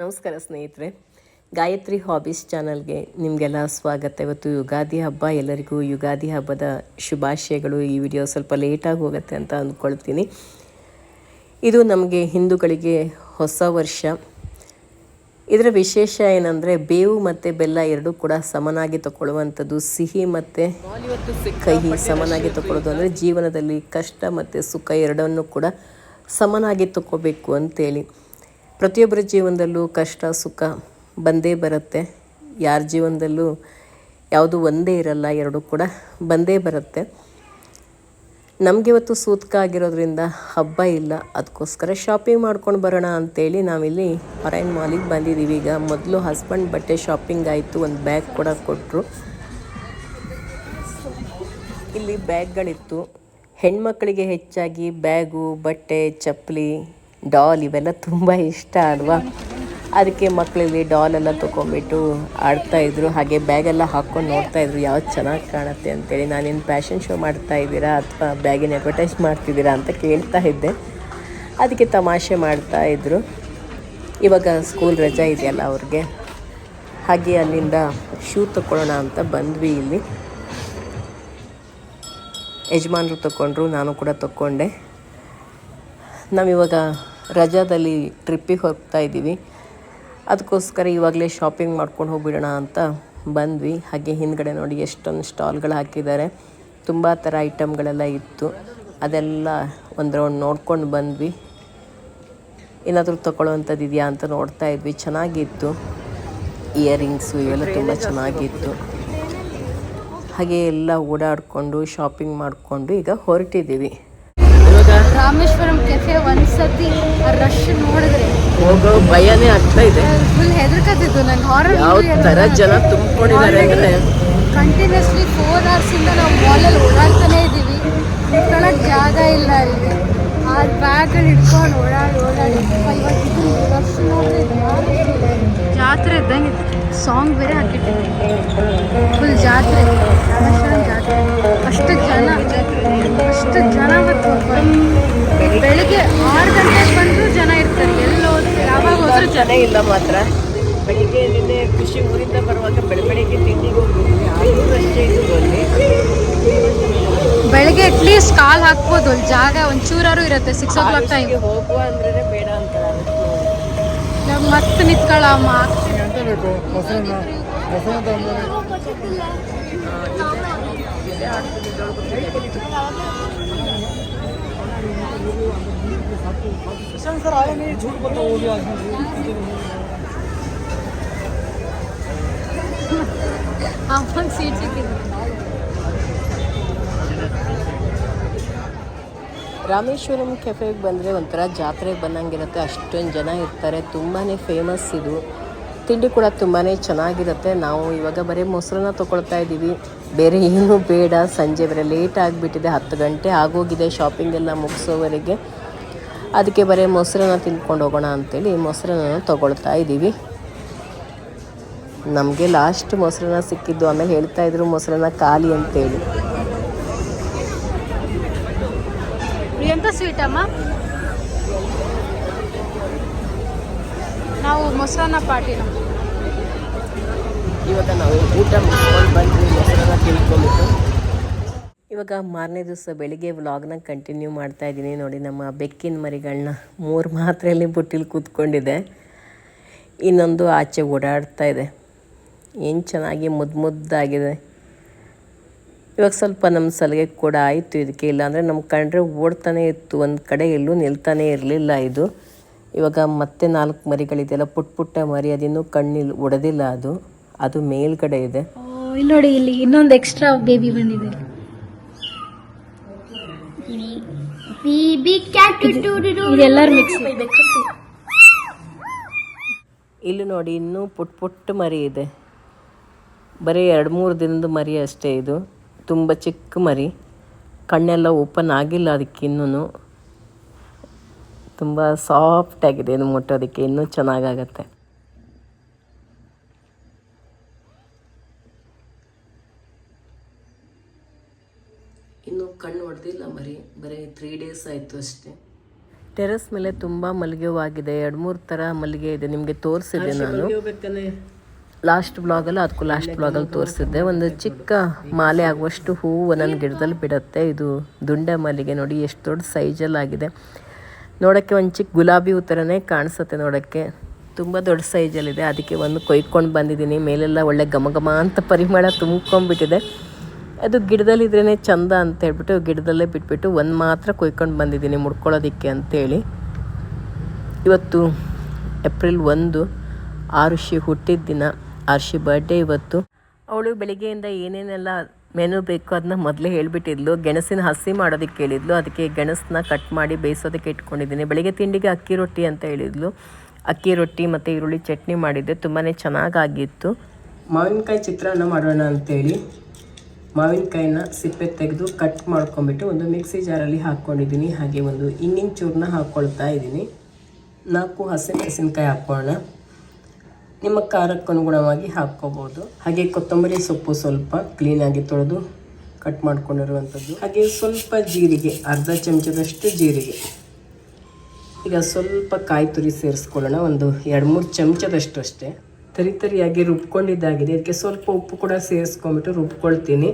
ನಮಸ್ಕಾರ ಸ್ನೇಹಿತರೆ, ಗಾಯತ್ರಿ ಹಾಬೀಸ್ ಚಾನಲ್ಗೆ ನಿಮಗೆಲ್ಲ ಸ್ವಾಗತ. ಇವತ್ತು ಯುಗಾದಿ ಹಬ್ಬ, ಎಲ್ಲರಿಗೂ ಯುಗಾದಿ ಹಬ್ಬದ ಶುಭಾಶಯಗಳು. ಈ ವಿಡಿಯೋ ಸ್ವಲ್ಪ ಲೇಟಾಗಿ ಹೋಗುತ್ತೆ ಅಂತ ಅಂದ್ಕೊಳ್ತೀನಿ. ಇದು ನಮಗೆ ಹಿಂದೂಗಳಿಗೆ ಹೊಸ ವರ್ಷ. ಇದರ ವಿಶೇಷ ಏನಂದರೆ, ಬೇವು ಮತ್ತು ಬೆಲ್ಲ ಎರಡೂ ಕೂಡ ಸಮನಾಗಿ ತಗೊಳ್ಳುವಂಥದ್ದು ಸಿಹಿ ಮತ್ತು ಕಹಿ ಸಮನಾಗಿ ತಗೊಳ್ಳೋದು ಅಂದರೆ ಜೀವನದಲ್ಲಿ ಕಷ್ಟ ಮತ್ತು ಸುಖ ಎರಡನ್ನೂ ಕೂಡ ಸಮನಾಗಿ ತಗೋಬೇಕು ಅಂತೇಳಿ. ಪ್ರತಿಯೊಬ್ಬರ ಜೀವನದಲ್ಲೂ ಕಷ್ಟ, ಸುಖ ಬಂದೇ ಬರುತ್ತೆ. ಯಾರ ಜೀವನದಲ್ಲೂ ಯಾವುದು ಒಂದೇ ಇರಲ್ಲ, ಎರಡೂ ಕೂಡ ಬಂದೇ ಬರುತ್ತೆ. ನಮಗೆ ಇವತ್ತು ಸೂತಕ ಆಗಿರೋದ್ರಿಂದ ಹಬ್ಬ ಇಲ್ಲ, ಅದಕ್ಕೋಸ್ಕರ ಶಾಪಿಂಗ್ ಮಾಡ್ಕೊಂಡು ಬರೋಣ ಅಂತೇಳಿ ನಾವಿಲ್ಲಿ ಹೊರೈನ್ ಮಾಲಿಗೆ ಬಂದಿದ್ದೀವಿ. ಈಗ ಮೊದಲು ಹಸ್ಬೆಂಡ್ ಬಟ್ಟೆ ಶಾಪಿಂಗ್ ಆಯಿತು, ಒಂದು ಬ್ಯಾಗ್ ಕೂಡ ಕೊಟ್ಟರು ಇಲ್ಲಿ ಬ್ಯಾಗ್ಗಳಿತ್ತು ಹೆಣ್ಮಕ್ಕಳಿಗೆ ಹೆಚ್ಚಾಗಿ ಬ್ಯಾಗು, ಬಟ್ಟೆ, ಚಪ್ಪಲಿ ಡಾಲ್ ಇವೆಲ್ಲ ತುಂಬ ಇಷ್ಟ ಅಲ್ವಾ? ಅದಕ್ಕೆ ಮಕ್ಕಳಲ್ಲಿ ಡಾಲ್ ಎಲ್ಲ ತೊಗೊಂಬಿಟ್ಟು ಆಡ್ತಾ ಇದ್ರು. ಹಾಗೆ ಬ್ಯಾಗೆಲ್ಲ ಹಾಕೊಂಡು ನೋಡ್ತಾ ಇದ್ರು. ಯಾವ್ದು ಚೆನ್ನಾಗಿ ಕಾಣುತ್ತೆ ಅಂತೇಳಿ. ನಾನೇನು ಫ್ಯಾಷನ್ ಶೋ ಮಾಡ್ತಾ ಇದ್ದೀರಾ ಅಥವಾ ಬ್ಯಾಗಿನ ಅಡ್ವರ್ಟೈಸ್ ಮಾಡ್ತಿದ್ದೀರಾ ಅಂತ ಕೇಳ್ತಾ ಇದ್ದೆ. ಅದಕ್ಕೆ ತಮಾಷೆ ಮಾಡ್ತಾ ಇದ್ರು. ಇವಾಗ ಸ್ಕೂಲ್ ರಜಾ ಇದೆಯಲ್ಲ ಅವ್ರಿಗೆ. ಹಾಗೆ ಅಲ್ಲಿಂದ ಶೂ ತಗೊಳ್ಳೋಣ ಅಂತ ಬಂದ್ವಿ ಇಲ್ಲಿ. ಯಜಮಾನರು ತಗೊಂಡ್ರು ನಾನು ಕೂಡ ತಗೊಂಡೆ ನಾವಿವಾಗ ರಜಾದಲ್ಲಿ ಟ್ರಿಪ್ಪಿಗೆ ಹೋಗ್ತಾ ಇದ್ದೀವಿ. ಅದಕ್ಕೋಸ್ಕರ ಇವಾಗಲೇ ಶಾಪಿಂಗ್ ಮಾಡ್ಕೊಂಡು ಹೋಗ್ಬಿಡೋಣ ಅಂತ ಬಂದ್ವಿ. ಹಾಗೆ ಹಿಂದ್ಗಡೆ ನೋಡಿ ಎಷ್ಟೊಂದು ಸ್ಟಾಲ್ಗಳು ಹಾಕಿದ್ದಾರೆ. ತುಂಬ ಥರ ಐಟಮ್ಗಳೆಲ್ಲ ಇತ್ತು. ಅದೆಲ್ಲ ಒಂದು ರೌಂಡ್ ನೋಡ್ಕೊಂಡು ಬಂದ್ವಿ. ಏನಾದರೂ ತೊಗೊಳ್ಳೋವಂಥದ್ದು ಇದೆಯಾ ಅಂತ ನೋಡ್ತಾ ಇದ್ವಿ. ಚೆನ್ನಾಗಿತ್ತು. ಇಯರಿಂಗ್ಸು ಇವೆಲ್ಲ ತುಂಬ ಚೆನ್ನಾಗಿತ್ತು. ಹಾಗೆ ಎಲ್ಲ ಓಡಾಡಿಕೊಂಡು ಶಾಪಿಂಗ್ ಮಾಡಿಕೊಂಡು ಈಗ ಹೊರಟಿದ್ದೀವಿ. ರಾಮೇಶ್ವರಂ ಕೆಫೆ ಒಂದ್ಸತಿ ರಶ್ ನೋಡಿದ್ರೆ ಹೋಗೋ ಭಯನೇ ಆಗ್ತಾ ಇದೆ. ಫುಲ್ ಹೆದರ್ಕತ್ತಿತ್ತು. ನಂಗೆ ಹಾರರ್ ಯಾವ ಥರ ಜನ ತುಂಬಿಕೊಂಡಿದ್ದಾರೆ ಅಂದರೆ? ಕಂಟಿನ್ಯೂಸ್ಲಿ ಫೋರ್ ಅವರ್ಸ್ ಇಂದ ನಾವು ಮಾಲಲ್ಲಿ ಓಡಾಡ್ತಾನೆ ಇದ್ದೀವಿ. ನಿಂತ್ಕೊಳ್ಳೋಕೆ ಜಾಗ ಇಲ್ಲ ಅಲ್ಲಿ ಆ ಬ್ಯಾಗ್ಗಳು ಹಿಡ್ಕೊಂಡು ಓಡಾಡಿ ಓಡಾಡಿ. ರಶ್ ನೋಡಿದ್ರೆ ಜಾತ್ರೆ ಇದ್ದಂಗೆ ಸಾಂಗ್ ಬೇರೆ ಹಾಕಿಟ್ಟಿದ್ದೀವಿ ಫುಲ್ ಜಾತ್ರೆ. ರಾಮೇಶ್ವರಂ ಜಾತ್ರೆ. ಅಷ್ಟು ಜನ. ಅಷ್ಟು ಜನ ಮತ್ತು ಬೆಳಿಗ್ಗೆ ಆರು ಗಂಟೆಗೆ ಬಂದರೂ ಜನ ಇರ್ತಾರೆ. ಎಲ್ಲಿ ಹೋದ್ರು ಯಾವಾಗ ಹೋದ್ರೆ ಜನ ಇಲ್ಲ ಮಾತ್ರ. ಬೆಳಿಗ್ಗೆ ನಿನ್ನೆ ಖುಷಿ ಊರಿಂದ ಬರುವಾಗ ಬೆಳ ಬೆಳಿಗ್ಗೆ ತಿಂಡಿಗೆ ಹೋಗಿದ್ವಿ ಆದರೂ ಅಷ್ಟೇ ಇದ್ದು ಅಲ್ಲಿ. ಬೆಳಿಗ್ಗೆ ಅಟ್ಲೀಸ್ಟ್ ಕಾಲ್ ಹಾಕ್ಬೋದು. ಅಲ್ಲಿ ಜಾಗ ಒಂಚೂರಾರು ಇರುತ್ತೆ ಸಿಕ್ಸ್ ಓ ಕ್ಲಾಕ್ ಟೈಮ್ ಹೋಗುವ ಅಂದ್ರೆ ಬೇಡ ಅಂತ ನಾವು ಮತ್ತೆ ನಿಂತ್ಕೊಳ್ಳಮ್ಮ. सर आए नहीं झूठ बताओ वो भी आज ಅಮ್ಮಂಗೆ ಸೀಟ್ ಸಿಕ್ಕಿದೆ ರಾಮೇಶ್ವರಂ ಕೆಫೆಗೆ ಬಂದರೆ ಒಂಥರ ಜಾತ್ರೆಗೆ ಬಂದಂಗಿರುತ್ತೆ ಅಷ್ಟೊಂದು ಜನ ಇರ್ತಾರೆ ತುಂಬಾ ಫೇಮಸ್ ಇದು ತಿಂಡಿ ಕೂಡ ತುಂಬಾ ಚೆನ್ನಾಗಿರುತ್ತೆ ನಾವು ಇವಾಗ ಬರೀ ಮೊಸರನ್ನ ತೊಗೊಳ್ತಾ ಇದ್ದೀವಿ ಬೇರೆ ಏನೂ ಬೇಡ. ಸಂಜೆ ಬೇರೆ ಲೇಟ್ ಆಗಿಬಿಟ್ಟಿದೆ ಹತ್ತು ಗಂಟೆ ಆಗೋಗಿದೆ ಶಾಪಿಂಗ್ ಎಲ್ಲ ಮುಗಿಸೋವರೆಗೆ. ಅದಕ್ಕೆ ಬರೀ ಮೊಸರನ್ನ ತಿನ್ಕೊಂಡು ಹೋಗೋಣ ಅಂತೇಳಿ ಮೊಸರನ್ನ ತೊಗೊಳ್ತಾ ಇದ್ದೀವಿ. ನಮಗೆ ಲಾಸ್ಟ್ ಮೊಸರನ್ನ ಸಿಕ್ಕಿದ್ದು ಆಮೇಲೆ ಹೇಳ್ತಾ ಇದ್ರು ಮೊಸರನ್ನ ಖಾಲಿ ಅಂತೇಳಿ. ಎಂತ ಸ್ವೀಟ್ ಅಮ್ಮ? ನಾವು ಮೊಸರನ್ನ ಪಾರ್ಟಿ ಇವಾಗ ನಾವು ಊಟ ಮಾಡ್ಕೊಂಡು ಬಂದ್ವಿ. ಇವಾಗ ಮಾರನೇ ದಿವಸ ಬೆಳಿಗ್ಗೆ ವ್ಲಾಗ್ನ ಕಂಟಿನ್ಯೂ ಮಾಡ್ತಾ ಇದ್ದೀನಿ. ನೋಡಿ, ನಮ್ಮ ಬೆಕ್ಕಿನ ಮರಿಗಳನ್ನ ಮೂರು ಮಾತ್ರೆಯಲ್ಲಿ ಬುಟ್ಟಿಲಿ ಕೂತ್ಕೊಂಡಿದೆ. ಇನ್ನೊಂದು ಆಚೆ ಓಡಾಡ್ತಾ ಇದೆ. ಏನು ಚೆನ್ನಾಗಿ ಮುದ್ದು ಮುದ್ದಾಗಿದೆ. ಇವಾಗ ಸ್ವಲ್ಪ ನಮ್ಮ ಸಲಿಗೆ ಕೂಡ ಆಯಿತು ಇದಕ್ಕೆ. ಇಲ್ಲಾಂದರೆ ನಮ್ಮ ಕಂಡ್ರೆ ಓಡ್ತಾನೆ ಇತ್ತು. ಒಂದು ಕಡೆ ಎಲ್ಲೂ ನಿಲ್ತಾನೆ ಇರಲಿಲ್ಲ ಇದು. ಇವಾಗ ಮತ್ತೆ ನಾಲ್ಕು ಮರಿಗಳಿದೆಯಲ್ಲ ಪುಟ್ಟ ಪುಟ್ಟ ಮರಿ, ಅದಿನ್ನೂ ಕಣ್ಣಿಲ್ ಒಡೆದಿಲ್ಲ ಅದು. ಅದು ಮೇಲ್ಗಡೆ ಇದೆ. ಇಲ್ಲಿ ನೋಡಿ, ಇಲ್ಲಿ ಇನ್ನೊಂದು ಎಕ್ಸ್ಟ್ರಾ ಬೇಬಿ ಬಂದಿದೆ. ಮಿಕ್ಸ್ ಇಲ್ಲಿ ನೋಡಿ, ಇನ್ನೂ ಪುಟ್ ಪುಟ್ಟ ಮರಿ ಇದೆ. ಬರೀ ಎರಡು ಮೂರು ದಿನದ ಮರಿ ಅಷ್ಟೇ ಇದು. ತುಂಬ ಚಿಕ್ಕ ಮರಿ. ಕಣ್ಣೆಲ್ಲ ಓಪನ್ ಆಗಿಲ್ಲ ಅದಕ್ಕೆ ಇನ್ನೂ ತುಂಬ ಸಾಫ್ಟಾಗಿದೆ ಇದು ಮುಟ್ಟೋದಕ್ಕೆ. ಇನ್ನೂ ಚೆನ್ನಾಗಾಗತ್ತೆ ಇನ್ನು ಕಣ್ಣು ಹೊಡೆದಿಲ್ಲ ಮರಿ ಬರೀ ತ್ರೀ ಡೇಸ್ ಆಯಿತು ಅಷ್ಟೇ. ಟೆರಸ್ ಮೇಲೆ ತುಂಬ ಮಲ್ಲಿಗೆ ಹೂವಾಗಿದೆ ಎರಡು ಮೂರು ಥರ ಮಲ್ಲಿಗೆ ಇದೆ. ನಿಮಗೆ ತೋರಿಸಿದೆ ನಾನು. ಲಾಸ್ಟ್ ಬ್ಲಾಗಲ್ಲಿ ಅದಕ್ಕೂ ಲಾಸ್ಟ್ ಬ್ಲಾಗಲ್ಲಿ ತೋರಿಸಿದ್ದೆ. ಒಂದು ಚಿಕ್ಕ ಮಾಲೆ ಆಗುವಷ್ಟು ಹೂವು ಒಂದೊಂದು ಗಿಡದಲ್ಲಿ ಬಿಡುತ್ತೆ. ಇದು ದುಂಡೆ ಮಲ್ಲಿಗೆ ನೋಡಿ ಎಷ್ಟು ದೊಡ್ಡ ಸೈಜಲ್ಲಾಗಿದೆ ನೋಡೋಕ್ಕೆ ಒಂದು ಚಿಕ್ಕ ಗುಲಾಬಿ ಹೂ ಥರನೇ ಕಾಣಿಸುತ್ತೆ ನೋಡೋಕ್ಕೆ. ತುಂಬ ದೊಡ್ಡ ಸೈಜಲ್ಲಿದೆ ಅದಕ್ಕೆ ಒಂದು ಕೊಯ್ಕೊಂಡು ಬಂದಿದ್ದೀನಿ. ಮೇಲೆಲ್ಲ ಒಳ್ಳೆ ಘಮ ಘಮ ಅಂತ ಪರಿಮಳ ತುಂಬ್ಕೊಂಡ್ಬಿಟ್ಟಿದೆ. ಅದು ಗಿಡದಲ್ಲಿದ್ರೇ ಚಂದ ಅಂತ ಹೇಳ್ಬಿಟ್ಟು ಗಿಡದಲ್ಲೇ ಬಿಟ್ಬಿಟ್ಟು ಒಂದು ಮಾತ್ರ ಕೊಯ್ಕೊಂಡು ಬಂದಿದ್ದೀನಿ ಮುಡ್ಕೊಳ್ಳೋದಕ್ಕೆ ಅಂತೇಳಿ. ಇವತ್ತು ಏಪ್ರಿಲ್ ಒಂದು ಆರುಷಿ ಹುಟ್ಟಿದ ದಿನ ಆರುಷಿ ಬರ್ಡೇ ಇವತ್ತು. ಅವಳು ಬೆಳಿಗ್ಗೆಯಿಂದ ಏನೇನೆಲ್ಲ ಮೆನು ಬೇಕು ಅದನ್ನ ಮೊದಲೇ ಹೇಳಿಬಿಟ್ಟಿದ್ಲು. ಗೆಣಸಿನ ಹಸಿ ಮಾಡೋದಕ್ಕೆ ಹೇಳಿದ್ಲು. ಅದಕ್ಕೆ ಗೆಣಸನ್ನ ಕಟ್ ಮಾಡಿ ಬೇಯಿಸೋದಕ್ಕೆ ಇಟ್ಕೊಂಡಿದ್ದೀನಿ. ಬೆಳಿಗ್ಗೆ ತಿಂಡಿಗೆ ಅಕ್ಕಿ ರೊಟ್ಟಿ ಅಂತ ಹೇಳಿದ್ಲು. ಅಕ್ಕಿ ರೊಟ್ಟಿ ಮತ್ತು ಈರುಳ್ಳಿ ಚಟ್ನಿ ಮಾಡಿದ್ದೆ. ತುಂಬಾ ಚೆನ್ನಾಗಾಗಿತ್ತು. ಮಾವಿನಕಾಯಿ ಚಿತ್ರಾನ್ನ ಮಾಡೋಣ ಅಂತೇಳಿ. ಮಾವಿನಕಾಯಿನ ಸಿಪ್ಪೆ ತೆಗೆದು ಕಟ್ ಮಾಡ್ಕೊಂಬಿಟ್ಟು ಒಂದು ಮಿಕ್ಸಿ ಜಾರಲ್ಲಿ ಹಾಕ್ಕೊಂಡಿದ್ದೀನಿ. ಹಾಗೆ ಒಂದು ಇಂಗಿನ ಚೂರನ್ನ ಹಾಕ್ಕೊಳ್ತಾ ಇದ್ದೀನಿ. ನಾಲ್ಕು ಹಸಿಮೆಣಸಿನ್ಕಾಯಿ ಹಾಕ್ಕೊಳ್ಳೋಣ. ನಿಮ್ಮ ಖಾರಕ್ಕೆ ಅನುಗುಣವಾಗಿ ಹಾಕ್ಕೋಬೋದು. ಹಾಗೆ ಕೊತ್ತಂಬರಿ ಸೊಪ್ಪು ಸ್ವಲ್ಪ ಕ್ಲೀನಾಗಿ ತೊಳೆದು ಕಟ್ ಮಾಡ್ಕೊಂಡಿರುವಂಥದ್ದು. ಹಾಗೆ ಸ್ವಲ್ಪ ಜೀರಿಗೆ, ಅರ್ಧ ಚಮಚದಷ್ಟು ಜೀರಿಗೆ. ಈಗ ಸ್ವಲ್ಪ ಕಾಯಿ ತುರಿ ಸೇರಿಸ್ಕೊಳ್ಳೋಣ. ಒಂದು ಎರಡು ಮೂರು ಚಮಚದಷ್ಟು ಅಷ್ಟೇ ತರಿ ತರಿಯಾಗಿ ರುಬ್ಕೊಂಡಿದ್ದಾಗಿದೆ. ಇದಕ್ಕೆ ಸ್ವಲ್ಪ ಉಪ್ಪು ಕೂಡ ಸೇರಿಸ್ಕೊಂಬಿಟ್ಟು ರುಬ್ಕೊಳ್ತೀನಿ.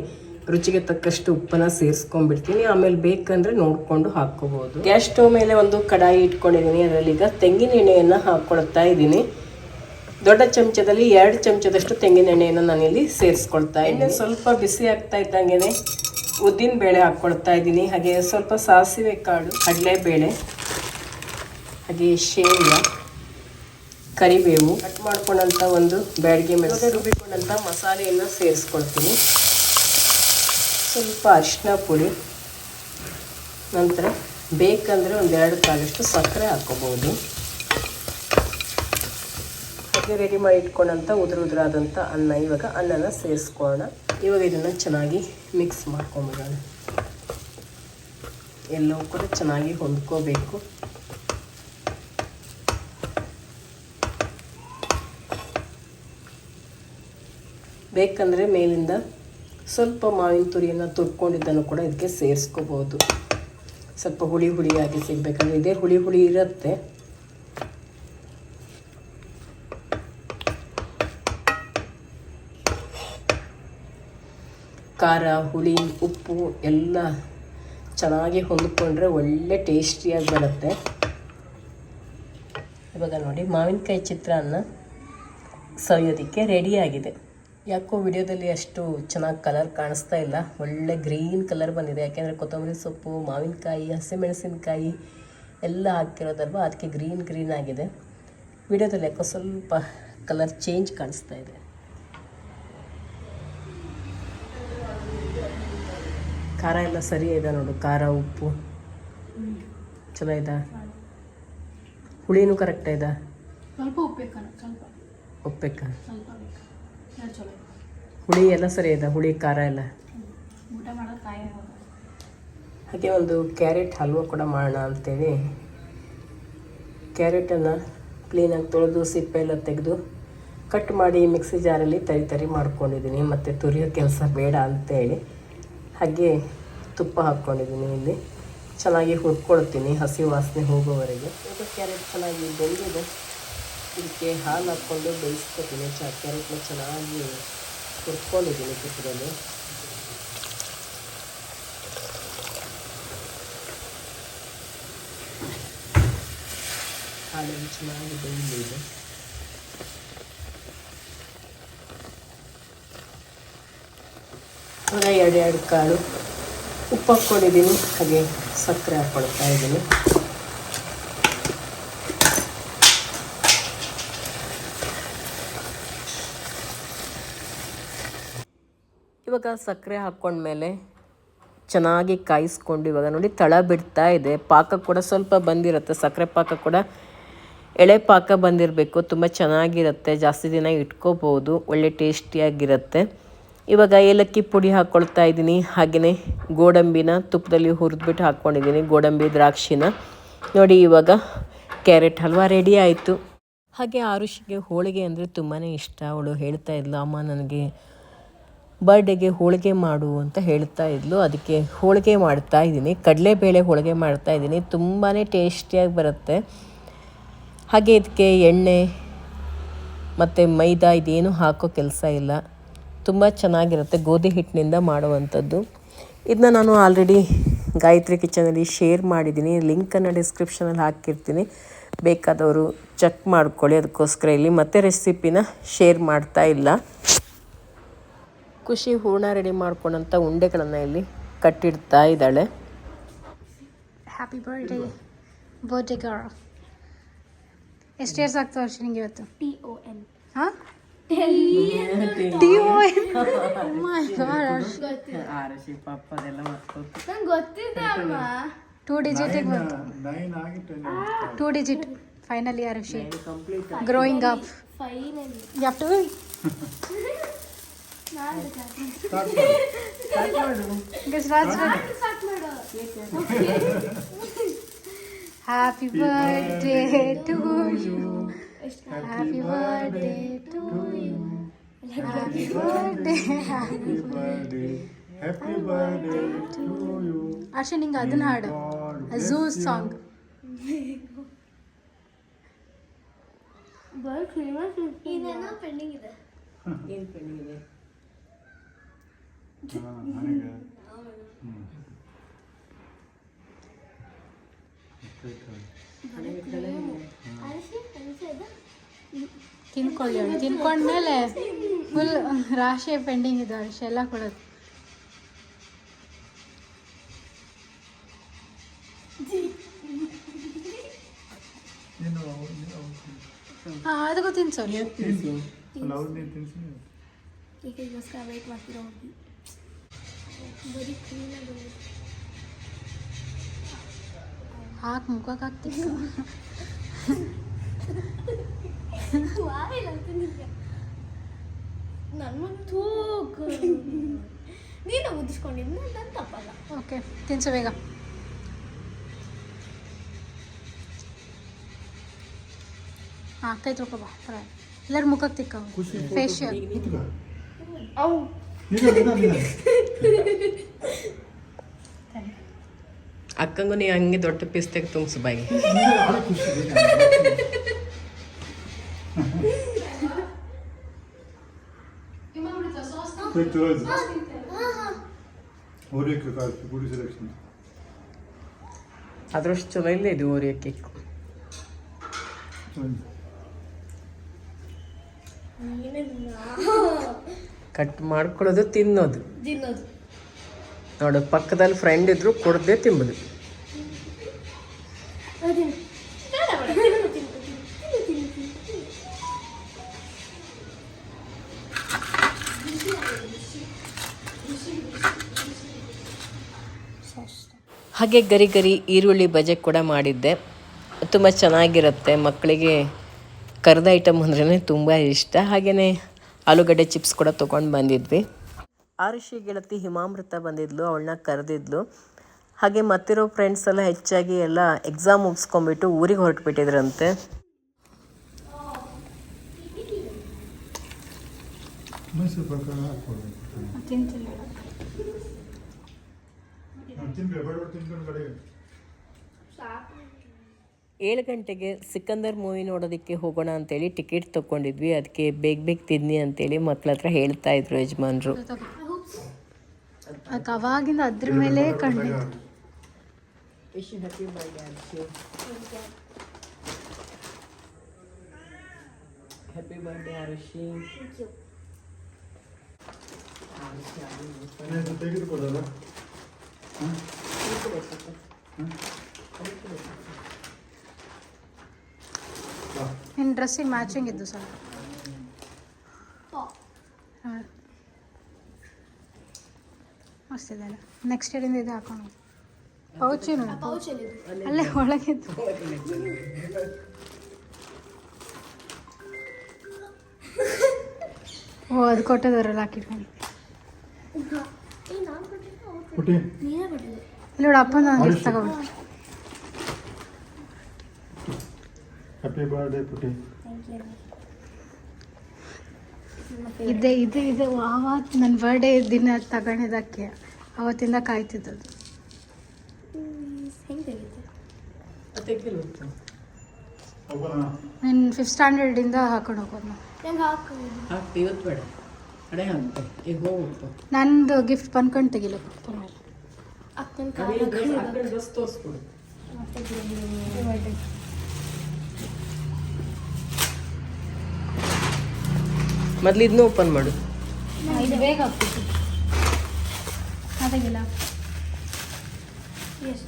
ರುಚಿಗೆ ತಕ್ಕಷ್ಟು ಉಪ್ಪನ್ನ ಸೇರಿಸ್ಕೊಂಡ್ಬಿಡ್ತೀನಿ. ಆಮೇಲೆ ಬೇಕಂದ್ರೆ ನೋಡಿಕೊಂಡು ಹಾಕ್ಕೋಬೋದು. ಗ್ಯಾಸ್ ಸ್ಟವ್ ಮೇಲೆ ಒಂದು ಕಡಾಯಿ ಇಟ್ಕೊಂಡಿದ್ದೀನಿ. ಅದರಲ್ಲಿ ಈಗ ತೆಂಗಿನ ಎಣ್ಣೆಯನ್ನು ಹಾಕ್ಕೊಳ್ತಾ ಇದ್ದೀನಿ. ದೊಡ್ಡ ಚಮಚದಲ್ಲಿ ಎರಡು ಚಮಚದಷ್ಟು ತೆಂಗಿನ ಎಣ್ಣೆಯನ್ನು ನಾನಿಲ್ಲಿ ಸೇರಿಸ್ಕೊಳ್ತಾ ಎಣ್ಣೆ ಸ್ವಲ್ಪ ಬಿಸಿ ಆಗ್ತಾ ಇದ್ದಂಗೆ ಉದ್ದಿನ ಬೇಳೆ ಹಾಕ್ಕೊಳ್ತಾ ಇದ್ದೀನಿ. ಹಾಗೆ ಸ್ವಲ್ಪ ಸಾಸಿವೆ ಕಾಳು, ಕಡಲೆಬೇಳೆ, ಹಾಗೆ ಶೇಂಗಾ. ಕರಿಬೇವು ಕಟ್ ಮಾಡ್ಕೊಂಡಂಥ ಒಂದು ಬ್ಯಾಡಿಗೆ ಮೆಣಸು ರುಬ್ಬಿಕೊಂಡಂಥ ಮಸಾಲೆಯನ್ನು ಸೇರಿಸ್ಕೊಳ್ತೀನಿ. ಸ್ವಲ್ಪ ಅರಿಶಿನ ಪುಡಿ, ನಂತರ ಬೇಕಂದರೆ ಒಂದೆರಡು ಕಾಲಷ್ಟು ಸಕ್ಕರೆ ಹಾಕ್ಕೋಬೋದು. ಹಾಗೆ ರೆಡಿ ಮಾಡಿ ಇಟ್ಕೊಂಡಂತ ಉದುರು ಉದುರಾದಂಥ ಅನ್ನ, ಇವಾಗ ಅನ್ನನ ಸೇರಿಸ್ಕೊಳ್ಳೋಣ. ಇವಾಗ ಇದನ್ನು ಚೆನ್ನಾಗಿ ಮಿಕ್ಸ್ ಮಾಡ್ಕೊಂಬಿಡೋಣ. ಎಲ್ಲವೂ ಕೂಡ ಚೆನ್ನಾಗಿ ಹೊಂದ್ಕೋಬೇಕು. ಬೇಕಂದರೆ ಮೇಲಿಂದ ಸ್ವಲ್ಪ ಮಾವಿನ ತುರಿಯನ್ನು ತುರ್ಕೊಂಡಿದ್ದನ್ನು ಕೂಡ ಇದಕ್ಕೆ ಸೇರಿಸ್ಕೋಬೋದು. ಸ್ವಲ್ಪ ಹುಳಿ ಹುಳಿಯಾಗಿ ಸಿಗಬೇಕಂದ್ರೆ ಇದೇ ಹುಳಿ ಹುಳಿ ಇರುತ್ತೆ. ಖಾರ, ಹುಳಿ, ಉಪ್ಪು ಎಲ್ಲ ಚೆನ್ನಾಗಿ ಹೊಂದ್ಕೊಂಡ್ರೆ ಒಳ್ಳೆ ಟೇಸ್ಟಿಯಾಗಿ ಬರುತ್ತೆ. ಇವಾಗ ನೋಡಿ ಮಾವಿನಕಾಯಿ ಚಿತ್ರಾನ್ನ ಸವಿಯೋದಕ್ಕೆ ರೆಡಿಯಾಗಿದೆ ಯಾಕೋ ವಿಡಿಯೋದಲ್ಲಿ ಅಷ್ಟು ಚೆನ್ನಾಗಿ ಕಲರ್ ಕಾಣಿಸ್ತಾ ಇಲ್ಲ. ಒಳ್ಳೆ ಗ್ರೀನ್ ಕಲರ್ ಬಂದಿದೆ. ಯಾಕೆಂದರೆ ಕೊತ್ತಂಬರಿ ಸೊಪ್ಪು ಮಾವಿನಕಾಯಿ ಹಸಿಮೆಣಸಿನಕಾಯಿ ಎಲ್ಲ ಹಾಕಿರೋದಲ್ವ? ಅದಕ್ಕೆ ಗ್ರೀನ್ ಗ್ರೀನ್ ಆಗಿದೆ. ವಿಡಿಯೋದಲ್ಲಿ ಯಾಕೋ ಸ್ವಲ್ಪ ಕಲರ್ ಚೇಂಜ್ ಕಾಣಿಸ್ತಾ ಇದೆ. ಖಾರ ಎಲ್ಲ ಸರಿ ಇದೆ ನೋಡು. ಖಾರ ಉಪ್ಪು. ಚಲೋ ಇದೆ ಹುಳಿನೂ ಕರೆಕ್ಟ್ ಇದೆ? ಸ್ವಲ್ಪ ಹುಳಿ ಎಲ್ಲ ಸರಿ ಇದೆ ಹುಳಿ ಖಾರ ಎಲ್ಲ. ಹಾಗೆ ಒಂದು ಕ್ಯಾರೆಟ್ ಹಲ್ವ ಕೂಡ ಮಾಡೋಣ ಅಂತೇಳಿ. ಕ್ಯಾರೆಟನ್ನು ಕ್ಲೀನಾಗಿ ತೊಳೆದು ಸಿಪ್ಪೆ ಎಲ್ಲ ತೆಗೆದು ಕಟ್ ಮಾಡಿ ಮಿಕ್ಸಿ ಜಾರಲ್ಲಿ ತರಿ ತರಿ ಮಾಡ್ಕೊಂಡಿದ್ದೀನಿ. ಮತ್ತು ತುರಿಯೋ ಕೆಲಸ ಬೇಡ ಅಂತೇಳಿ. ಹಾಗೆ ತುಪ್ಪ ಹಾಕ್ಕೊಂಡಿದ್ದೀನಿ ಇಲ್ಲಿ. ಚೆನ್ನಾಗಿ ಹುರ್ಕೊಳ್ತೀನಿ ಹಸಿ ವಾಸನೆ ಹೋಗೋವರೆಗೆ. ಕ್ಯಾರೆಟ್ ಚೆನ್ನಾಗಿ ಬೆಂದಿದೆ. ಇದಕ್ಕೆ ಹಾಲು ಹಾಕ್ಕೊಂಡು ಬೇಯಿಸ್ಕೊತೀನಿ ಚ ಕ್ಯಾರೆಟ್ನ ಚೆನ್ನಾಗಿ ಹುರ್ಕೊಂಡಿದ್ದೀನಿ ತುಪ್ಪದಲ್ಲಿ ಹಾಲೆಲ್ಲ ಚೆನ್ನಾಗಿ ಬೇಯಿದೆ ಎರಡೆರಡು ಎರಡು ಎರಡು ಕಾಳು ಉಪ್ಪು ಹಾಕ್ಕೊಂಡಿದ್ದೀನಿ. ಹಾಗೆ ಸಕ್ಕರೆ ಹಾಕ್ಕೊಳ್ತಾ ಇದ್ದೀನಿ. ಇವಾಗ ಸಕ್ಕರೆ ಹಾಕ್ಕೊಂಡ್ಮೇಲೆ ಚೆನ್ನಾಗಿ ಕಾಯಿಸ್ಕೊಂಡು ಇವಾಗ ನೋಡಿ ತಳ ಬಿಡ್ತಾ ಇದೆ. ಪಾಕ ಕೂಡ ಸ್ವಲ್ಪ ಬಂದಿರುತ್ತೆ. ಸಕ್ಕರೆ ಪಾಕ ಕೂಡ ಎಳೆ ಪಾಕ ಬಂದಿರಬೇಕು. ತುಂಬ ಚೆನ್ನಾಗಿರುತ್ತೆ. ಜಾಸ್ತಿ ದಿನ ಇಟ್ಕೋಬೋದು. ಒಳ್ಳೆ ಟೇಸ್ಟಿಯಾಗಿರುತ್ತೆ. ಇವಾಗ ಏಲಕ್ಕಿ ಪುಡಿ ಹಾಕ್ಕೊಳ್ತಾ ಇದ್ದೀನಿ. ಹಾಗೆಯೇ ಗೋಡಂಬಿನ ತುಪ್ಪದಲ್ಲಿ ಹುರಿದ್ಬಿಟ್ಟು ಹಾಕ್ಕೊಂಡಿದ್ದೀನಿ ಗೋಡಂಬಿ, ದ್ರಾಕ್ಷಿನ. ನೋಡಿ ಇವಾಗ ಕ್ಯಾರೆಟ್ ಹಲ್ವಾ ರೆಡಿ ಆಯಿತು. ಹಾಗೆ ಆರುಷಿಗೆ ಹೋಳಿಗೆ ಅಂದರೆ ತುಂಬಾ ಇಷ್ಟ. ಅವಳು ಹೇಳ್ತಾ ಇದ್ಲು, ಅಮ್ಮ, ನನಗೆ ಬರ್ಡೇಗೆ ಹೋಳಿಗೆ ಮಾಡು ಅಂತ ಹೇಳ್ತಾ ಇದ್ಲು. ಅದಕ್ಕೆ ಹೋಳಿಗೆ ಮಾಡ್ತಾ ಇದ್ದೀನಿ. ಕಡಲೆಬೇಳೆ ಹೋಳಿಗೆ ಮಾಡ್ತಾ ಇದ್ದೀನಿ. ತುಂಬಾ ಟೇಸ್ಟಿಯಾಗಿ ಬರುತ್ತೆ. ಹಾಗೆ ಇದಕ್ಕೆ ಎಣ್ಣೆ ಮತ್ತು ಮೈದಾ ಇದೇನು ಹಾಕೋ ಕೆಲಸ ಇಲ್ಲ. ತುಂಬ ಚೆನ್ನಾಗಿರುತ್ತೆ ಗೋಧಿ ಹಿಟ್ಟಿನಿಂದ ಮಾಡುವಂಥದ್ದು. ಇದನ್ನ ನಾನು ಆಲ್ರೆಡಿ ಗಾಯತ್ರಿ ಕಿಚನಲ್ಲಿ ಶೇರ್ ಮಾಡಿದ್ದೀನಿ. ಲಿಂಕನ್ನು ಡಿಸ್ಕ್ರಿಪ್ಷನಲ್ಲಿ ಹಾಕಿರ್ತೀನಿ. ಬೇಕಾದವರು ಚೆಕ್ ಮಾಡ್ಕೊಳ್ಳಿ. ಅದಕ್ಕೋಸ್ಕರ ಇಲ್ಲಿ ಮತ್ತೆ ರೆಸಿಪಿನ ಶೇರ್ ಮಾಡ್ತಾ ಇಲ್ಲ. ಖುಷಿ ಹೂರ್ಣ ರೆಡಿ ಮಾಡ್ಕೊಂಡಂಥ ಉಂಡೆಗಳನ್ನು ಇಲ್ಲಿ ಕಟ್ಟಿಡ್ತಾ ಇದ್ದಾಳೆ. ಹ್ಯಾಪಿ ಬರ್ಡೇ ಬರ್ಡೇ ಎಷ್ಟು ಇಯರ್ಸ್ ವರ್ಷ ನಿಂಗೆ ಇವತ್ತು? ಟಿ ಓ ಎನ್ ಹಾಂ? ಟಿ ಓ ಎನ್ ಟೂ ಡಿಜಿಟಿಗೆ ಬಂತು two digit finally she growing up you to happy birthday to you happy birthday to you happy birthday Happy birthday, happy birthday to you. Arsha ನಿಂಗೆ ಅದನ್ನ ಹಾಡು ಝೂ song ಹಾ, ನನಗೆ ತಿನ್ಕೊಳ್ಳಿ ತಿನ್ಕೊಂಡ್ಮೇಲೆ full ರಾಶಿ pending ಇದೆ ಅರಿಶಿ ಎಲ್ಲ ಕೊಡೋದು. ಅದಕ್ಕೂ ತಿನ್ಸು. ಅವ್ರು ನೀನು ತಿನ್ಸು. ಹಾಕಿ ಮುಖಕ್ಕೆ ನನ್ನ ತೂಕ ನೀನು ಉದಿಸ್ಕೊಂಡಿದ್ದು ನನ್ನ ತಪ್ಪಲ್ಲ ಓಕೆ ತಿನ್ಸು ಬೇಗ ಹಾಂ ಕೈ ಪರ ಬಾ ಮುಖ ಎಲ್ಲರ ಮುಖಕ್ಕೆ ತಿಕ್ಕ ಫೇಶಿಯಲ್. ಅವು ನಿನ್ನ, ನಿನ್ನ, ನಿನ್ನ. ಅಕ್ಕಂಗೂ ನೀ ಹಂಗೆ ದೊಡ್ಡ ಪೀಸ್ ತೆಗೆ ತುಂಬಿಸು ಬಾಯಿ. ಅದ್ರಷ್ಟು ಚಲೋ ಇಲ್ಲ ಇದು ಓರಿಯೋ ಕೇಕ್ ಕಟ್ ಮಾಡ್ಕೊಳ್ಳೋದು ತಿನ್ನೋದು. ತಿನ್ನೋದು. ನೋಡು ಪಕ್ಕದಲ್ಲಿ ಫ್ರೆಂಡ್ ಇದ್ರು ಕೊಡದೆ ತಿಂಬುದು ಹಾಗೆ ಗರಿ ಗರಿ ಈರುಳ್ಳಿ ಬಜೆ ಕೂಡ ಮಾಡಿದ್ದೆ. ತುಂಬ ಚೆನ್ನಾಗಿರುತ್ತೆ. ಮಕ್ಕಳಿಗೆ ಕರೆದ ಐಟಮ್ ಅಂದ್ರೇ ತುಂಬ ಇಷ್ಟ. ಹಾಗೆಯೇ ಆಲೂಗಡ್ಡೆ ಚಿಪ್ಸ್ ಕೂಡ ತೊಗೊಂಡು ಬಂದಿದ್ವಿ. ಆರುಷಿ ಗೆಳತಿ ಹಿಮಾಮೃತ ಬಂದಿದ್ಲು ಅವಳನ್ನ ಕರೆದಿದ್ಲು. ಹಾಗೆ ಮತ್ತಿರೋ ಫ್ರೆಂಡ್ಸ್ ಎಲ್ಲ ಹೆಚ್ಚಾಗಿ ಎಲ್ಲ ಎಕ್ಸಾಮ್ ಮುಗಿಸ್ಕೊಂಡ್ಬಿಟ್ಟು ಊರಿಗೆ ಹೊರಟುಬಿಟ್ಟಿದ್ರಂತೆ ಮೈಸೂರು ಪಾಕ ಹಾಕ್ಕೊಡ್ಬೇಕು. ತಿಂತಿಲ್ಲ ನಾನು ತಿನ್ಬೇಕು, ಬೇಡ ಬೇಡ ತಿನ್ಕೊಂಡು ಕಡೆಗೆ. ಏಳು ಗಂಟೆಗೆ ಸಿಕಂದರ್ ಮೂವಿ ನೋಡೋದಕ್ಕೆ ಹೋಗೋಣ ಅಂತೇಳಿ ಟಿಕೆಟ್ ತೊಗೊಂಡಿದ್ವಿ. ಅದಕ್ಕೆ ಬೇಗ ಬೇಗ ತಿನ್ನಿ ಅಂತೇಳಿ ಮಕ್ಳ ಹತ್ರ ಹೇಳ್ತಾ ಇದ್ರು ಯಜಮಾನ್ರು. ಅವಾಗಿಂದ ಅದ್ರ ಮೇಲೆ ಕಣ್ಣಿತ್ತು ಹ್ಯಾಪಿ ಬರ್ಡೇ ಆರುಷಿ. ನಿನ್ನ ಡ್ರೆಸ್ಸಿಗೆ ಮ್ಯಾಚಿಂಗ್ ಇದ್ದು ಸರ್ ಹಾಂ. ಅಲ್ಲ. ನೆಕ್ಸ್ಟ್ ಇಯರಿಂದ ಇದು ಪೌಚೇನು ಪೌಚಲ್ಲಿ ಅಲ್ಲೇ ಒಳಗಿತ್ತು ಓ, ಅದು ಕೊಟ್ಟದವರೆಲ್ಲ ಹಾಕಿಟ್ಕೊಂಡು. ನೀನೇ ಇಲ್ಲಿ ನೋಡಿ ಅಪ್ಪನ ಗಿಫ್ಟ್ ಹ್ಯಾಪಿ ಬರ್ಡೇ ಪುಟಿ ಥ್ಯಾಂಕ್ ಯು ಇದೆ ಇದು ಇದು. ಆವತ್ತು ನನ್ನ ಬರ್ಡೇ ದಿನ ತಗೊಂಡಿದ್ದಕ್ಕೆ ಅವತ್ತಿಂದ ಕಾಯ್ತಿದ್ದದು ನಾನು ಫಿಫ್ತ್ ಸ್ಟ್ಯಾಂಡರ್ಡಿಂದ ಹಾಕೊಂಡು ಹೋಗೋದು. ನಾವು ಈಗ ನಂದು ಗಿಫ್ಟ್ ಬಂದ್ಕೊಂಡು ತೆಗಿಲ. ಡ್ರೆಸ್ ತೋರಿಸ್ಕೊಡು. ಮೊದ್ಲು ಇದನ್ನ ಓಪನ್ ಮಾಡು. ಇದು ಬೇಗ ಅದಾಗಿಲ್ಲ ಎಷ್ಟು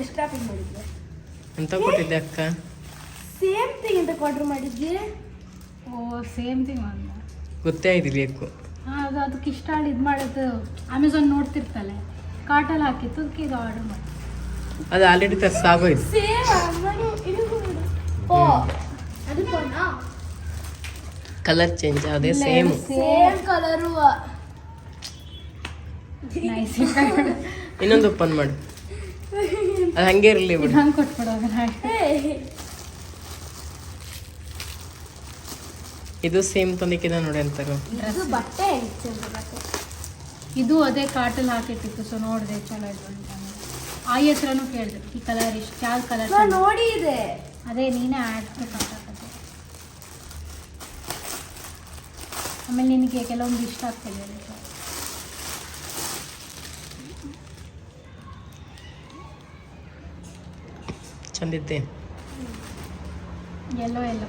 ಎಷ್ಟು ಟ್ರಾಫಿಕ್ ಮಾಡಿದ್ದೆ ಅಂತ ಕೊಟ್ಟಿದ್ದೆ ಅಕ್ಕ? ಸೇಮ್ ಥಿಂಗ್ ಅಂತ ಆರ್ಡರ್ ಮಾಡಿದ್ದೆ ಓ ಸೇಮ್ ಥಿಂಗ್ ಗೊತ್ತೇ ಆಯ್ತು ಯಾಕೋ ಹಾಂ ಅದು ಅದಕ್ಕೆ ಇಷ್ಟ ಇದು ಮಾಡೋದು. ಅಮೆಝಾನ್ ನೋಡ್ತಿರ್ತಲೆ ಕಾರ್ಟಲ್ಲಿ ಹಾಕಿತ್ತು ಅದಕ್ಕೆ ಇದು ಆರ್ಡರ್ ಮಾಡಿ ಅದು ಆಲ್ರೆಡಿ ತರ್ಸಾಗೋಯ್ತು ಕಲರ್ ಚೇಂಜ್ ಅದೇ ಸೇಮ್ ಸೇಮ್ ಕಲರು ನೈಸ್ ಇನ್ನೊಂದು ಓಪನ್ ಮಾಡು. ಅದು ಹಂಗೆ ಇರಲಿ ಬಿಡು. ಹಂಗೆ ಕೊಟ್ಬಿಡೋದು ಇದು ಸೇಮ್ ತಂದಿಕ್ಕಿದ ನೋಡಿ ಅಂತಾರೆ. ಇದು ಬಟ್ಟೆ ಇದು ಅದೇ ಕಾಟಲ್ಲಿ ಹಾಕಿಟ್ಟಿತ್ತು ಸೊ ನೋಡಿದೆ ಚಲೋ ಇದು ಅಂತ ಆಯಿ ಹತ್ರನೂ ಕೇಳಿದೆ ಈ ಕಲರ್ ಇಷ್ಟು ಯಾವ ಕಲರ್ ನೋಡಿ ಇದೆ. ಅದೇ ನೀನೇ ಆ್ಯಡ್ ಹಾಕತ್ತೆ. ಆಮೇಲೆ ನಿನಗೆ ಕೆಲವೊಂದು ಇಷ್ಟ ಆಗ್ತದೆ ಅದಕ್ಕೆ ಚಂದಿದ್ದೆ. ಎಲ್ಲೋ ಎಲ್ಲೋ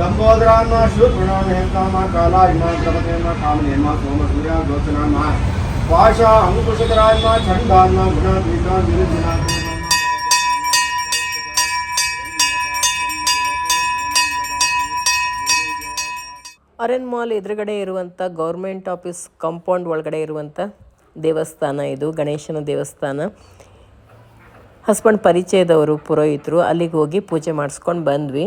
ಲಂಬೋದರಾನ್ನ ಶೂರ್ಪಣಾಮ ಹೇಮಾಮ ಕಾಲ ಇಮಾಂ ಕ್ರಮತೇಮ ಕಾಮನೇಮ ಸೋಮ ಸೂರ್ಯ ಗೋಚನಾಮ ಪಾಶ ಅಂಕುಶಕರಾತ್ಮ ಛಂದಾತ್ಮ ಗುಣಾತೀತ ನಿರುದ್ದಿನ ಅರನ್ ಮಾಲ್ ಎದುರುಗಡೆ ಇರುವಂಥ ಗೌರ್ಮೆಂಟ್ ಆಫೀಸ್ ಕಾಂಪೌಂಡ್ ಒಳಗಡೆ ಇರುವಂಥ ದೇವಸ್ಥಾನ ಇದು, ಗಣೇಶನ ದೇವಸ್ಥಾನ. ಹಸ್ಬೆಂಡ್ ಪರಿಚಯದವರು ಪುರೋಹಿತರು, ಅಲ್ಲಿಗೆ ಹೋಗಿ ಪೂಜೆ ಮಾಡಿಸ್ಕೊಂಡು ಬಂದ್ವಿ.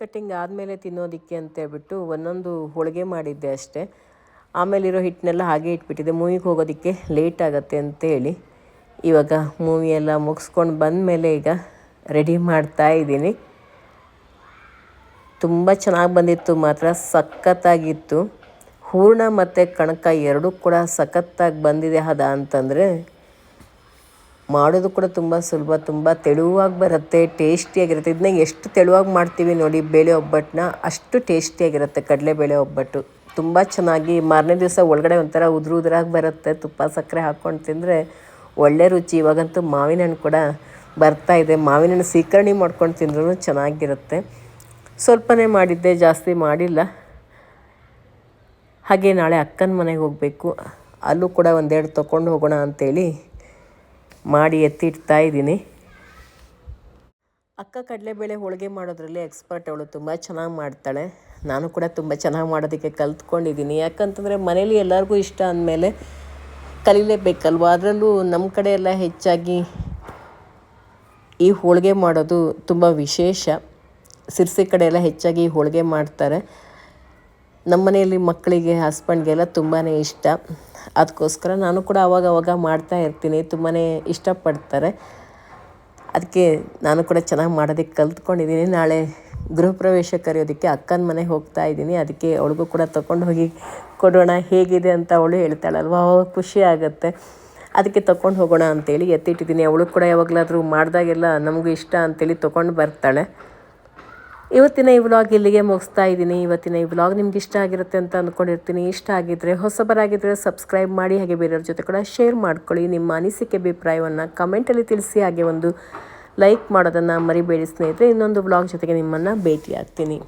ಕಟ್ಟಿಂಗ್ ಆದಮೇಲೆ ತಿನ್ನೋದಕ್ಕೆ ಅಂತೇಳ್ಬಿಟ್ಟು ಒಂದೊಂದು ಹೋಳಿಗೆ ಮಾಡಿದ್ದೆ ಅಷ್ಟೇ. ಆಮೇಲಿರೋ ಹಿಟ್ಟನ್ನೆಲ್ಲ ಹಾಗೆ ಇಟ್ಬಿಟ್ಟಿದ್ದೆ. ಮೂವಿಗೆ ಹೋಗೋದಕ್ಕೆ ಲೇಟ್ ಆಗುತ್ತೆ ಅಂತೇಳಿ. ಇವಾಗ ಮೂವಿ ಎಲ್ಲ ಮುಗಿಸ್ಕೊಂಡು ಬಂದಮೇಲೆ ಈಗ ರೆಡಿ ಮಾಡ್ತಾ ಇದ್ದೀನಿ. ತುಂಬ ಚೆನ್ನಾಗಿ ಬಂದಿತ್ತು, ಮಾತ್ರ ಸಖತ್ತಾಗಿತ್ತು. ಹೂರ್ಣ ಮತ್ತು ಕಣಕ ಎರಡೂ ಕೂಡ ಸಖತ್ತಾಗಿ ಬಂದಿದೆ ಹದ ಅಂತಂದರೆ ಮಾಡೋದು ಕೂಡ ತುಂಬ ಸುಲಭ, ತುಂಬ ತೆಳುವಾಗಿ ಬರುತ್ತೆ, ಟೇಸ್ಟಿಯಾಗಿರುತ್ತೆ. ಇದನ್ನ ಎಷ್ಟು ತೆಳುವಾಗಿ ಮಾಡ್ತೀವಿ ನೋಡಿ, ಬೇಳೆ ಒಬ್ಬಟ್ಟನ್ನ ಅಷ್ಟು ಟೇಸ್ಟಿಯಾಗಿರುತ್ತೆ ಕಡಲೆಬೇಳೆ ಒಬ್ಬಟ್ಟು. ತುಂಬ ಚೆನ್ನಾಗಿ, ಮಾರನೇ ದಿವಸ ಒಳಗಡೆ ಒಂಥರ ಉದುರು ಉದುರಾಗಿ ಬರುತ್ತೆ, ತುಪ್ಪ, ಸಕ್ಕರೆ ಹಾಕ್ಕೊಂಡು ತಿಂದರೆ ಒಳ್ಳೆ ರುಚಿ. ಇವಾಗಂತೂ ಮಾವಿನ ಹಣ್ಣು ಕೂಡ ಬರ್ತಾ ಇದೆ. ಮಾವಿನ ಹಣ್ಣು ಸೀಕರಣಿ ಮಾಡ್ಕೊಂಡು ತಿಂದ್ರೂ ಚೆನ್ನಾಗಿರುತ್ತೆ. ಸ್ವಲ್ಪನೇ ಮಾಡಿದ್ದೆ, ಜಾಸ್ತಿ ಮಾಡಿಲ್ಲ. ಹಾಗೆ ನಾಳೆ ಅಕ್ಕನ ಮನೆಗೆ ಹೋಗಬೇಕು. ಅಲ್ಲೂ ಕೂಡ ಒಂದೆರಡು ತೊಗೊಂಡು ಹೋಗೋಣ ಅಂತೇಳಿ ಮಾಡಿ ಎತ್ತಿಡ್ತಾ ಇದ್ದೀನಿ. ಅಕ್ಕ ಕಡಲೆಬೇಳೆ ಹೋಳಿಗೆ ಮಾಡೋದ್ರಲ್ಲಿ ಎಕ್ಸ್ಪರ್ಟ್ ಅವಳು ತುಂಬ ಚೆನ್ನಾಗಿ ಮಾಡ್ತಾಳೆ. ನಾನು ಕೂಡ ತುಂಬ ಚೆನ್ನಾಗಿ ಮಾಡೋದಕ್ಕೆ ಕಲ್ತ್ಕೊಂಡಿದ್ದೀನಿ. ಯಾಕಂತಂದರೆ ಮನೇಲಿ ಎಲ್ಲರಿಗೂ ಇಷ್ಟ ಅಂದಮೇಲೆ ಕಲೀಲೇಬೇಕಲ್ವ? ಅದರಲ್ಲೂ ನಮ್ಮ ಕಡೆ ಎಲ್ಲ ಹೆಚ್ಚಾಗಿ ಈ ಹೋಳಿಗೆ ಮಾಡೋದು ತುಂಬ ವಿಶೇಷ. ಸಿರ್ಸಿ ಕಡೆ ಎಲ್ಲ ಹೆಚ್ಚಾಗಿ ಹೋಳಿಗೆ ಮಾಡ್ತಾರೆ. ನಮ್ಮ ಮನೆಯಲ್ಲಿ ಮಕ್ಕಳಿಗೆ ಹಸ್ಬೆಂಡ್ಗೆಲ್ಲ ತುಂಬಾ ಇಷ್ಟ. ಅದಕ್ಕೋಸ್ಕರ ನಾನು ಕೂಡ ಅವಾಗ ಅವಾಗ ಮಾಡ್ತಾ ಇರ್ತೀನಿ. ತುಂಬಾ ಇಷ್ಟಪಡ್ತಾರೆ. ಅದಕ್ಕೆ ನಾನು ಕೂಡ ಚೆನ್ನಾಗಿ ಮಾಡೋದಕ್ಕೆ ಕಲ್ತ್ಕೊಂಡಿದ್ದೀನಿ. ನಾಳೆ ಗೃಹ ಪ್ರವೇಶ ಕರೆಯೋದಕ್ಕೆ ಅಕ್ಕನ ಮನೆಗೆ ಹೋಗ್ತಾ ಇದ್ದೀನಿ. ಅದಕ್ಕೆ ಅವಳಿಗೂ ಕೂಡ ತಗೊಂಡು ಹೋಗಿ ಕೊಡೋಣ. ಹೇಗಿದೆ ಅಂತ ಅವಳು ಹೇಳ್ತಾಳಲ್ವ? ಅವಾಗ ಖುಷಿ ಆಗುತ್ತೆ. ಅದಕ್ಕೆ ತಗೊಂಡು ಹೋಗೋಣ ಅಂತೇಳಿ ಎತ್ತಿಟ್ಟಿದ್ದೀನಿ. ಅವಳು ಕೂಡ ಯಾವಾಗಲಾದರೂ ಮಾಡಿದಾಗೆಲ್ಲ ನಮಗೂ ಇಷ್ಟ ಅಂತೇಳಿ ತೊಗೊಂಡು ಬರ್ತಾಳೆ. ಇವತ್ತಿನ ಈ ವ್ಲಾಗ್ ಇಲ್ಲಿಗೆ ಮುಗಿಸ್ತಾ ಇದ್ದೀನಿ. ಇವತ್ತಿನ ಈ ವ್ಲಾಗ್ ನಿಮ್ಗೆ ಇಷ್ಟ ಆಗಿರುತ್ತೆ ಅಂತ ಅಂದ್ಕೊಂಡಿರ್ತೀನಿ ಇಷ್ಟ ಆಗಿದ್ದರೆ ಹೊಸಬರಾಗಿದ್ದರೆ ಸಬ್ಸ್ಕ್ರೈಬ್ ಮಾಡಿ, ಹಾಗೆ ಬೇರೆಯವ್ರ ಜೊತೆ ಕೂಡ ಶೇರ್ ಮಾಡ್ಕೊಳ್ಳಿ. ನಿಮ್ಮ ಅನಿಸಿಕೆ, ಅಭಿಪ್ರಾಯವನ್ನು ಕಮೆಂಟಲ್ಲಿ ತಿಳಿಸಿ. ಹಾಗೆ ಒಂದು ಲೈಕ್ ಮಾಡೋದನ್ನು ಮರಿಬೇಡಿ ಸ್ನೇಹಿತರೆ. ಇನ್ನೊಂದು ವ್ಲಾಗ್ ಜೊತೆಗೆ ನಿಮ್ಮನ್ನು ಭೇಟಿ ಆಗ್ತೀನಿ